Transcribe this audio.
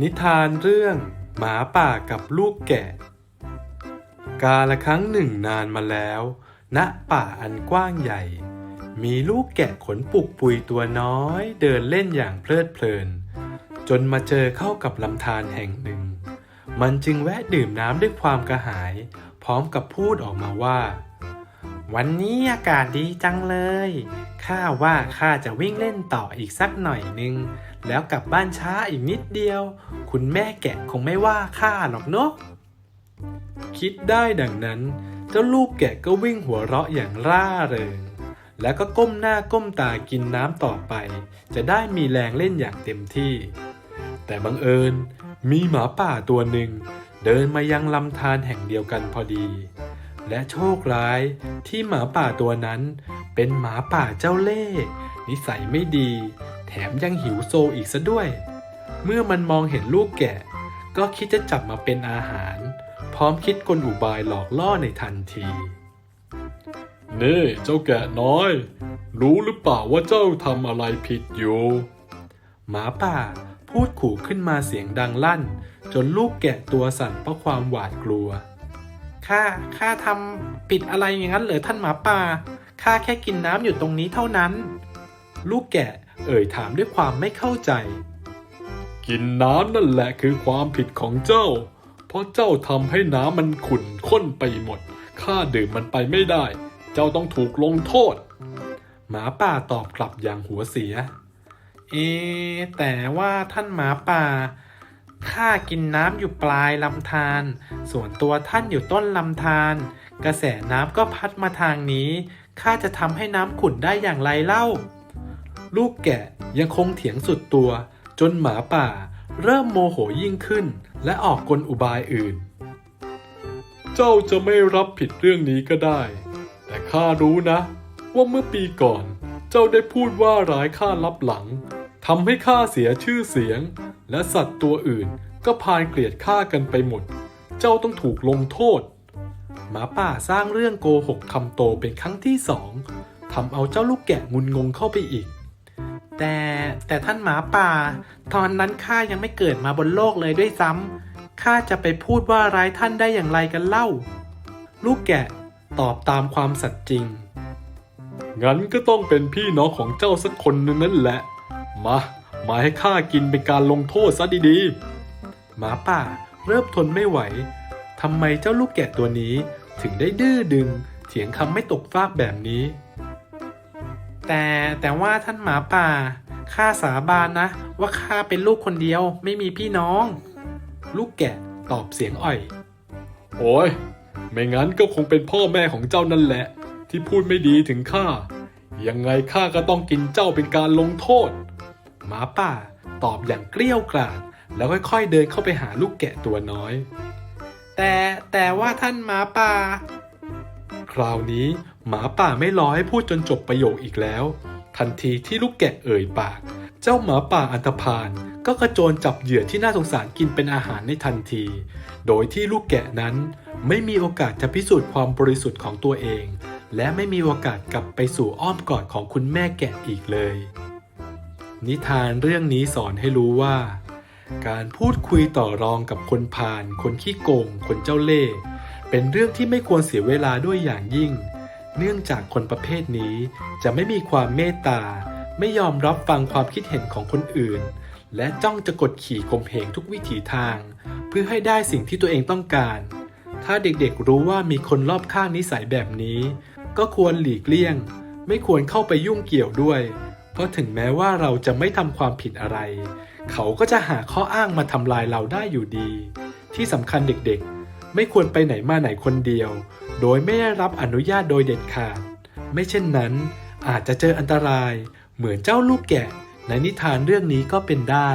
นิทานเรื่องหมาป่ากับลูกแกะ กาละครั้งหนึ่งนานมาแล้ว ณ ป่าอันกว้างใหญ่ มีลูกแกะขนปุกปุยตัวน้อย เดินเล่นอย่างเพลิดเพลิน จนมาเจอเข้ากับลำธารแห่งหนึ่ง มันจึงแวะดื่มน้ำด้วยความกระหาย พร้อมกับพูดออกมาว่า วันนี้อากาศดีจังเลย ข้าว่าข้าจะวิ่งเล่นต่ออีกสักหน่อยนึง แล้วกลับบ้านช้าอีกนิดเดียว คุณแม่แกะคงไม่ว่าข้าหรอกเนาะ คิดได้ดังนั้น เจ้าลูกแกะก็วิ่งหัวเราะอย่างร่าเริง แล้วก็ก้มหน้าก้มตากินน้ำต่อไป จะได้มีแรงเล่นอย่างเต็มที่ แต่บังเอิญมีหมาป่าตัวหนึ่ง เดินมายังลำธารแห่งเดียวกันพอดี และโชคร้ายที่หมาป่าตัวนั้น เป็นหมาป่าเจ้าเล่ห์นิสัยไม่ดี แถมยังหิวโซอีกซะด้วย เมื่อมันมองเห็นลูกแกะ ก็คิดจะจับมาเป็นอาหาร พร้อมคิดกลอุบายหลอกล่อในทันทีนี่เจ้าแกะน้อย รู้หรือเปล่าว่าเจ้าทำอะไรผิดอยู่ หมาป่าพูดขู่ขึ้นมาเสียงดังลั่น จนลูกแกะตัวสั่นเพราะความหวาดกลัว ข้าข้าทำผิดอะไรอย่างนั้นเหรอท่านหมาป่าข้าแค่กินน้ำอยู่ตรงนี้เท่านั้น ลูกแกะเอ่ยถามด้วยความไม่เข้าใจ กินน้ำนั่นแหละคือความผิดของเจ้า เพราะเจ้าทำให้น้ำมันขุ่นข้นไปหมด ข้าดื่มมันไปไม่ได้ เจ้าต้องถูกลงโทษ หมาป่าตอบกลับอย่างหัวเสีย เอ แต่ว่าท่านหมาป่า ข้ากินน้ำอยู่ปลายลำธารส่วนตัวท่านอยู่ต้นลำธารกระแสน้ำก็พัดมาทางนี้ข้าจะทำให้น้ำขุ่นได้อย่างไรเล่า ลูกแกะยังคงเถียงสุดตัว จนหมาป่า เริ่มโมโหยิ่งขึ้น และออกกลอุบายอื่น เจ้าจะไม่รับผิดเรื่องนี้ก็ได้ แต่ข้ารู้นะ ว่าเมื่อปีก่อน เจ้าได้พูดว่าร้ายข้าลับหลังทำให้ข้าเสียชื่อเสียง และสัตว์ตัวอื่นก็พานเกลียดข้ากันไปหมด เจ้าต้องถูกลงโทษ หมาป่าสร้างเรื่องโกหกคำโตเป็นครั้งที่สองทำเอาเจ้าลูกแกะงุนงงเข้าไปอีก แต่แต่ท่านหมาป่า ตอนนั้นข้ายังไม่เกิดมาบนโลกเลยด้วยซ้ำข้าจะไปพูดว่าร้ายท่านได้อย่างไรกันเล่า ลูกแกะตอบตามความสัตย์จริง งั้นก็ต้องเป็นพี่น้องของเจ้าสักคนนึงนั่นแหละ มา มาให้ข้ากินเป็นการลงโทษซะดีๆ หมาป่าเริ่มทนไม่ไหว ทำไมเจ้าลูกแกะตัวนี้ถึงได้ดื้อดึง เถียงคำไม่ตกฟากแบบนี้ แต่แต่ว่าท่านหมาป่า ข้าสาบานนะ ว่าข้าเป็นลูกคนเดียวไม่มีพี่น้อง ลูกแกะตอบเสียงอ่อย โอ้ย ไม่งั้นก็คงเป็นพ่อแม่ของเจ้านั่นแหละ ที่พูดไม่ดีถึงข้า ยังไงข้าก็ต้องกินเจ้าเป็นการลงโทษ หมาป่า ตอบอย่างเกลี้ยวกราดแล้วค่อยๆเดินเข้าไปหาลูกแกะตัวน้อย แต่แต่ว่าท่านหมาป่า คราวนี้หมาป่าไม่รอให้พูดจนจบประโยคอีกแล้ว ทันทีที่ลูกแกะเอ่ยปาก เจ้าหมาป่าอันธพาลก็กระโจนจับเหยื่อที่น่าสงสารกินเป็นอาหารในทันที โดยที่ลูกแกะนั้นไม่มีโอกาสจะพิสูจน์ความบริสุทธิ์ของตัวเอง และไม่มีโอกาสกลับไปสู่อ้อมกอดของคุณแม่แกะอีกเลย นิทานเรื่องนี้สอนให้รู้ว่า การพูดคุยต่อรองกับคนพาลคนขี้โกง คนเจ้าเล่ห์เป็นเรื่องที่ไม่ควรเสียเวลาด้วยอย่างยิ่ง เนื่องจากคนประเภทนี้จะไม่มีความเมตตา ไม่ยอมรับฟังความคิดเห็นของคนอื่น และจ้องจะกดขี่ข่มเหงทุกวิถีทาง เพื่อให้ได้สิ่งที่ตัวเองต้องการ ถ้าเด็กๆรู้ว่ามีคนรอบข้างนิสัยแบบนี้ ก็ควรหลีกเลี่ยง ไม่ควรเข้าไปยุ่งเกี่ยวด้วย เพราะถึงแม้ว่าเราจะไม่ทำความผิดอะไร เขาก็จะหาข้ออ้างมาทำลายเราได้อยู่ดี ที่สำคัญเด็กๆ ไม่ควรไปไหนมาไหนคนเดียว โดยไม่ได้รับอนุญาตโดยเด็ดขาด ไม่เช่นนั้น อาจจะเจออันตราย เหมือนเจ้าลูกแกะในนิทานเรื่องนี้ก็เป็นได้